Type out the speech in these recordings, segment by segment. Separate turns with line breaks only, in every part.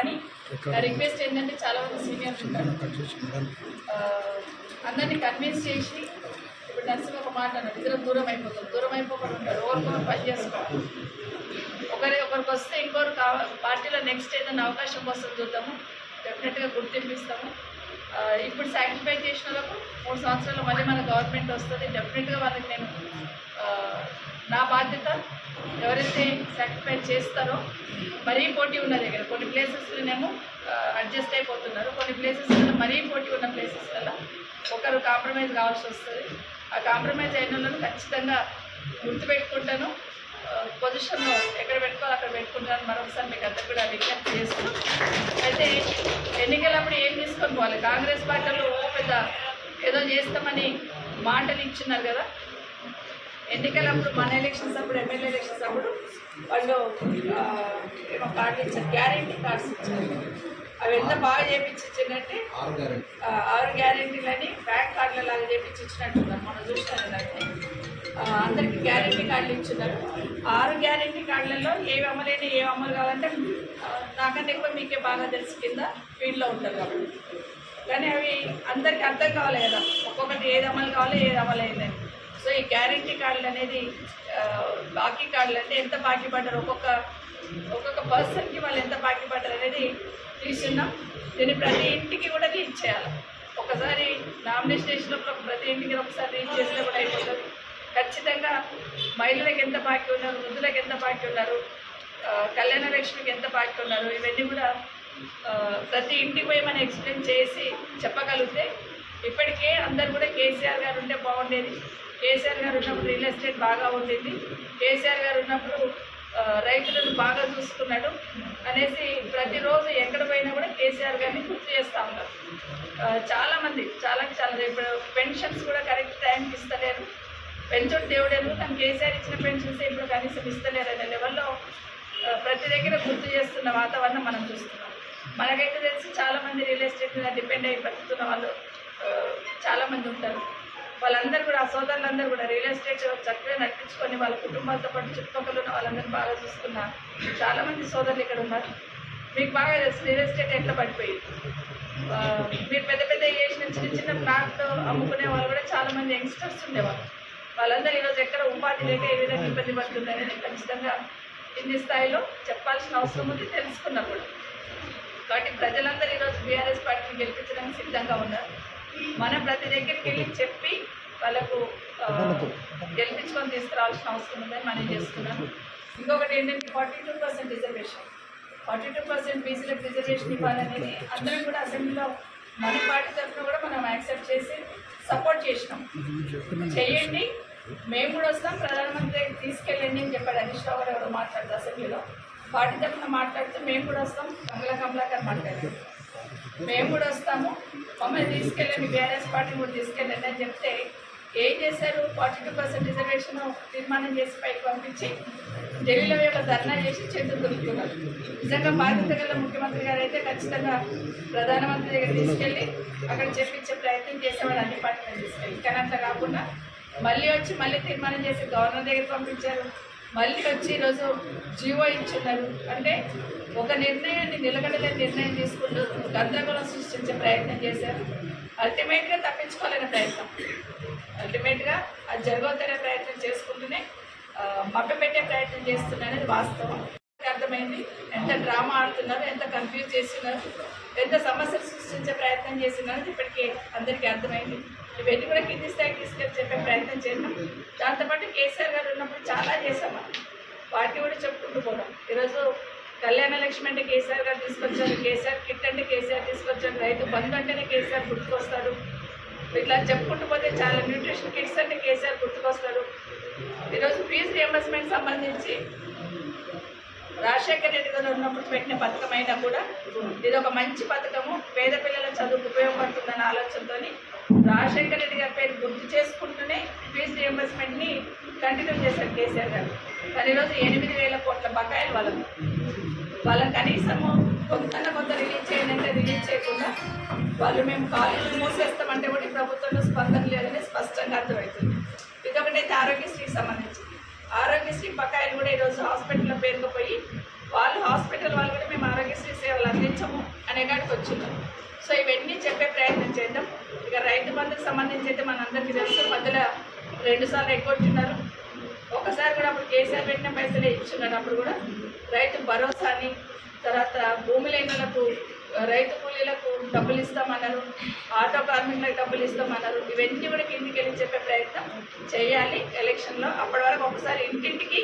కానీ నా రిక్వెస్ట్ ఏంటంటే చాలా మంది సీనియర్స్ ఉంటారు. అందరినీ కన్విన్స్ చేసి ఇప్పుడు నర్సింగ్ ఒక మాట ఇద్దరు దూరం అయిపోతారు దూరం అయిపోకుండా ఉంటారు ఒకరికొకరు పని చేసుకోవాలి. ఒకరి ఒకరికి వస్తే ఇంకొకరు పార్టీలో నెక్స్ట్ ఏదైనా అవకాశం వస్తుంది చూద్దాము డెఫినెట్గా గుర్తింపు ఇస్తాము ఆ, ఇప్పుడు సాక్రిఫై చేసిన వాళ్ళకు మూడు సంవత్సరాలు మళ్ళీ మన గవర్నమెంట్ వస్తుంది. డెఫినెట్గా వాళ్ళకి నేను నా బాధ్యత ఎవరైతే సాక్రిఫై చేస్తారో మరీ పోటీ ఉన్న దగ్గర కొన్ని ప్లేసెస్లోనేమో అడ్జస్ట్ అయిపోతున్నారు. కొన్ని ప్లేసెస్లో మరీ పోటీ ఉన్న ప్లేసెస్లలో ఒకరు కాంప్రమైజ్ కావాల్సి వస్తుంది. ఆ కాంప్రమైజ్ అయిన వాళ్ళని ఖచ్చితంగా గుర్తుపెట్టుకుంటాను. పొజిషన్లో ఎక్కడ పెట్టుకోవాలి అక్కడ పెట్టుకుంటాను మరొకసారి మీకు అందరు కూడా విజ్ఞప్తి చేస్తాను అయితే ఎన్నికలప్పుడు ఏం తీసుకొని పోవాలి కాంగ్రెస్ పార్టీలో ఓ పెద్ద ఏదో చేస్తామని మాటలు ఇచ్చినారు కదా. ఎన్నికలప్పుడు మన ఎలక్షన్స్ అప్పుడు ఎమ్మెల్యే ఎలక్షన్స్ అప్పుడు వాళ్ళు ఏమో కార్డు ఇచ్చారు. గ్యారంటీ కార్డ్స్ ఇచ్చారు. అవి ఎంత బాగా చేపించి ఆరు గ్యారెంటీలని బ్యాంక్ కార్డుల లాగా చేపించి ఇచ్చినట్టున్నారు మనం చూసినారు దాన్ని? అందరికి గ్యారెంటీ కార్డులు ఇచ్చినారు. ఆరు గ్యారెంటీ కార్డులలో ఏవి అమలైన ఏవి అమలు కావాలంటే నాకంటే ఎక్కువ మీకే బాగా తెలుసు కింద ఫీల్డ్లో ఉంటారు కాబట్టి. కానీ అవి అందరికి అర్థం కావాలి కదా. ఒక్కొక్కటి ఏది అమలు కావాలి ఏది అమలు అయిందని సో ఈ గ్యారెంటీ కార్డులు అనేది బాకీ కార్డులు అంటే ఎంత బాకీ పడ్డారు ఒక్కొక్క ఒక్కొక్క పర్సన్కి వాళ్ళు ఎంత బాకీ పడ్డారు అనేది తీసుకున్నాం దీన్ని ప్రతి ఇంటికి కూడా రీచ్ చేయాలి. ఒకసారి నామినేషన్ వేసినప్పుడు ఒక ప్రతి ఇంటికి ఒకసారి రీచ్ చేస్తే కూడా అయిపోతుంది. ఖచ్చితంగా మహిళలకు ఎంత బాకీ ఉన్నారు వృద్ధులకు ఎంత బాకీ ఉన్నారు కళ్యాణ లక్ష్మికి ఎంత బాకీ ఉన్నారు ఇవన్నీ కూడా ప్రతి ఇంటికి పోయి మనం ఎక్స్ప్లెయిన్ చేసి చెప్పగలిగితే ఇప్పటికే అందరు కూడా కేసీఆర్ గారు ఉంటే బాగుండేది. కేసీఆర్ గారు ఉన్నప్పుడు రియల్ ఎస్టేట్ బాగా ఉండేది. కేసీఆర్ గారు ఉన్నప్పుడు రైతులను బాగా చూసుకున్నాడు అనేసి ప్రతిరోజు ఎక్కడ పోయినా కూడా కేసీఆర్ గారిని గుర్తు చేస్తూ ఉంటారు. చాలామంది చాలా చాలా ఇప్పుడు పెన్షన్స్ కూడా కరెక్ట్ టైంకి ఇస్తలేరు. పెన్షన్ దేవుడేమో తను కేసీఆర్ ఇచ్చిన పెన్షన్స్ ఇప్పుడు కనీసం ఇస్తలేరు అనే లెవెల్లో ప్రతి దగ్గర గుర్తు చేస్తున్న వాతావరణం మనం చూస్తున్నాం. మనకైతే తెలిసి చాలామంది రియల్ ఎస్టేట్ మీద డిపెండ్ అయ్యి బతుకుతున్న వాళ్ళు చాలామంది ఉంటారు. వాళ్ళందరూ కూడా ఆ సోదరులందరూ కూడా రియల్ ఎస్టేట్ చక్కగా నడిపించుకొని వాళ్ళ కుటుంబాలతో పాటు చుట్టుపక్కల ఉన్న వాళ్ళందరూ బాగా చూసుకున్న చాలామంది సోదరులు ఇక్కడ ఉన్నారు. మీకు బాగా తెలుసు రియల్ ఎస్టేట్ ఎట్లా పడిపోయింది. మీరు పెద్ద పెద్ద చేసిన చిన్న చిన్న ప్లాట్లు అమ్ముకునే వాళ్ళు కూడా చాలామంది యంగ్స్టర్స్ ఉండేవాళ్ళు. వాళ్ళందరూ ఈరోజు ఎక్కడ ఉపాధి లేక ఏ విధంగా ఇబ్బంది పడుతుంది అనేది ఖచ్చితంగా ఇన్ని స్థాయిలో చెప్పాల్సిన అవసరం ఉంది తెలుసుకున్నా కూడా. ప్రజలందరూ ఈరోజు బీఆర్ఎస్ పార్టీని గెలిపించడానికి సిద్ధంగా ఉన్నారు. మనం ప్రతి దగ్గరికి వెళ్ళి చెప్పి వాళ్ళకు గెలిపించుకొని తీసుకురావాల్సిన అవసరం ఉందని మనం చేస్తున్నాం. ఇంకొకటి ఏంటంటే forty two percent reservation forty two percent బీసీలకు రిజర్వేషన్ ఇవ్వాలనేది అందరం కూడా అసెంబ్లీలో మన పార్టీ తరఫున కూడా మనం యాక్సెప్ట్ చేసి సపోర్ట్ చేసినాం. చేయండి. మేము కూడా వస్తాం. ప్రధానమంత్రి తీసుకెళ్ళండి అని చెప్పాడు. హరీష్ రావు గారు ఎవరు మాట్లాడుతూ అసెంబ్లీలో. వాటి తరఫున మాట్లాడుతూ మేము కూడా వస్తాం. కమలా కమలాకర్ మాట్లాడారు. మేము కూడా వస్తాము. మమ్మల్ని తీసుకెళ్ళండి బీఆర్ఎస్ పార్టీ కూడా తీసుకెళ్ళండి అని చెప్తే ఏం చేశారు? ఫార్టీ టూ పర్సెంట్ రిజర్వేషన్ తీర్మానం చేసి పైకి పంపించి ఢిల్లీలో యొక్క ధర్నా చేసి చేతులు దొరుకుతున్నారు నిజంగా బాధ్యత గల ముఖ్యమంత్రి గారు అయితే ఖచ్చితంగా ప్రధానమంత్రి దగ్గర తీసుకెళ్ళి అక్కడ చెప్పించే ప్రయత్నం చేసేవాళ్ళు అన్ని పార్టీలను తీసుకెళ్ళి. కానీ అట్లా కాకుండా మళ్ళీ వచ్చి మళ్ళీ తీర్మానం చేసి గవర్నర్ దగ్గర పంపించారు. మళ్ళీ వచ్చి ఈరోజు జీవో ఇచ్చున్నారు అంటే ఒక నిర్ణయాన్ని నిలకడలేని నిర్ణయం తీసుకుంటూ గందరగోళం సృష్టించే ప్రయత్నం చేశారు. అల్టిమేట్గా తప్పించుకోలేని ప్రయత్నం. అల్టిమేట్గా అది జరగొద్దనే ప్రయత్నం చేసుకుంటూనే ఆ, ప్రయత్నం చేస్తున్నారనేది వాస్తవం. అర్థమైంది. ఎంత డ్రామా ఆడుతున్నారు ఎంత కన్ఫ్యూజ్ చేస్తున్నారు ఎంత సమస్యలు సృష్టించే ప్రయత్నం చేస్తున్నారు ఇప్పటికే అందరికీ అర్థమైంది. ఇవన్నీ కూడా కింది స్థాయికి తీసుకెళ్ళి చెప్పే ప్రయత్నం చేద్దాం. దాంతోపాటు కేసీఆర్ గారు ఉన్నప్పుడు చాలా చేసాం వాటిని కూడా చెప్పుకుంటూ పోదాం. ఈరోజు కళ్యాణ లక్ష్మి అంటే కేసీఆర్ గారు తీసుకొచ్చారు కేసీఆర్ కిట్ అంటే కేసీఆర్ తీసుకొచ్చారు రైతు బంధు అంటేనే కేసీఆర్ గుర్తుకొస్తాడు. ఇట్లా చెప్పుకుంటూ పోతే చాలా న్యూట్రిషన్ కిట్స్ అంటే కేసీఆర్ గుర్తుకొస్తాడు. ఈరోజు ఫీజు రియంబర్స్మెంట్ సంబంధించి రాజశేఖర రెడ్డి గారు ఉన్నప్పుడు పెట్టిన పథకం అయినా కూడా ఇది ఒక మంచి పథకము. పేద పిల్లల చదువుకు ఉపయోగపడుతుందన్న ఆలోచనతో రాజశేఖర రెడ్డి గారి పేరు గుర్తు చేసుకుంటూనే ఫీజు రియంబర్స్మెంట్ని కంటిన్యూ చేశారు కేసీఆర్ గారు. కానీ ఈరోజు ఎనిమిది వేల కోట్ల బకాయిలు వాళ్ళకు. వాళ్ళ కనీసము కొంత కొంత రిలీజ్ చేయండి అంటే రిలీజ్ చేయకుండా వాళ్ళు మేము కాలేజీలు మూసేస్తామంటే కూడా ప్రభుత్వంలో స్పందన లేదని స్పష్టంగా అర్థమవుతుంది. ఇదొకటైతే ఆరోగ్యశ్రీకి సంబంధించి. ఆరోగ్యశ్రీ బకాయిలు కూడా ఈరోజు హాస్పిటల్లో పేరుకుపోయి వాళ్ళు హాస్పిటల్ వాళ్ళు కూడా మేము ఆరోగ్యశ్రీ సేవలు అందించము అనే కాడికి వచ్చిందాం సో ఇవన్నీ చెప్పే ప్రయత్నం చేద్దాం. ఇక రైతు బంధుకు సంబంధించి అయితే మనందరికీ తెలుసు మధ్యలో రెండుసార్లు ఎగ్గొట్టున్నారు ఒకసారి కూడా అప్పుడు కేసీఆర్ పెట్టిన పైసలే ఇచ్చున్నారు అప్పుడు కూడా రైతు భరోసాని తర్వాత భూమి లేని వాళ్ళకు రైతు కూలీలకు డబ్బులు ఇస్తామన్నారు ఆటో కార్మికులకు డబ్బులు ఇస్తామన్నారు. ఇవన్నీ కూడా కిందికి వెళ్ళి చెప్పే ప్రయత్నం చేయాలి ఎలక్షన్లో. అప్పటి వరకు ఒకసారి ఇంటింటికి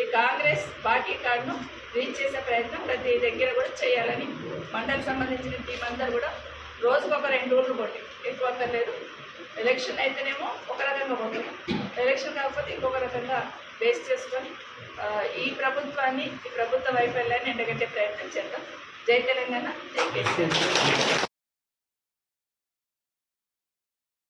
ఈ కాంగ్రెస్ పార్టీ కార్డును రీచ్ చేసే ప్రయత్నం ప్రతి దగ్గర కూడా చేయాలని మండలి సంబంధించిన టీం అందరూ కూడా రోజుకొక రెండు రోజులు కొట్టి ఎక్కువ అక్కర్లేదు. ఎలక్షన్ అయితేనేమో ఒక రకంగా పోతాం ఎలక్షన్ కాకపోతే ఇంకొక రకంగా బేస్ చేసుకొని ఈ ప్రభుత్వాన్ని ఈ ప్రభుత్వ వైఫల్యాన్ని ఎండగట్టే ప్రయత్నం చేద్దాం. జై తెలంగాణ జై కేసీఆర్.